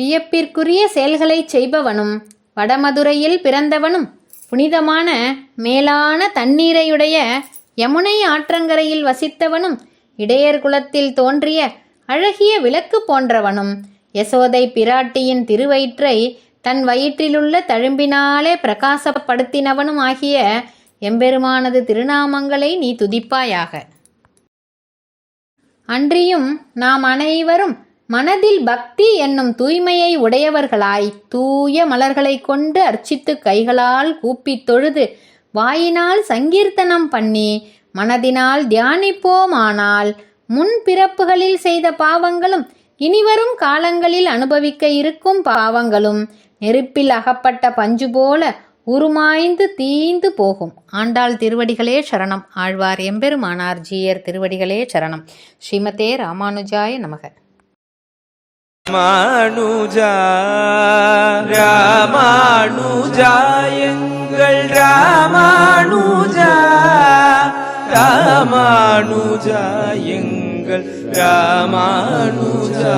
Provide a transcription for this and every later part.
வியப்பிற்குரிய செயல்களைச் செய்பவனும் வடமதுரையில் பிறந்தவனும் புனிதமான மேலான தண்ணீரையுடைய யமுனை ஆற்றங்கரையில் வசித்தவனும் இடையர் குலத்தில் தோன்றிய அழகிய விளக்கு போன்றவனும் யசோதை பிராட்டியின் திருவயிற்றை தன் வயிற்றிலுள்ள தழும்பினாலே பிரகாசப்படுத்தினவனும் ஆகிய எம்பெருமானது திருநாமங்களை நீ துதிப்பாயாக. அன்றியும் நாம் அனைவரும் மனதில் பக்தி என்னும் தூய்மையை உடையவர்களாய் தூய மலர்களை கொண்டு அர்ச்சித்து கைகளால் கூப்பித் தொழுது வாயினால் சங்கீர்த்தனம் பண்ணி மனதினால் தியானிப்போமானால் முன் பிறப்புகளில் செய்த பாவங்களும் இனிவரும் காலங்களில் அனுபவிக்க இருக்கும் பாவங்களும் நெருப்பில் அகப்பட்ட பஞ்சு போல உருமாய்ந்து தீந்து போகும். ஆண்டாள் திருவடிகளே சரணம். ஆழ்வார் எம்பெருமானார் ஜீயர் திருவடிகளே சரணம். ஸ்ரீமதே ராமானுஜாய நமக. ராமானுஜா ராமானுஜா எங்கள் ராமானுஜா ராமானுஜா எங்கள் ராமானுஜா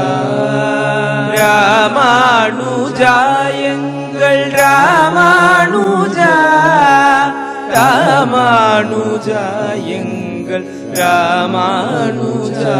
ராமானுஜா எங்கள் ராமானுஜா ராமானுஜா எங்கள் ராமானுஜா.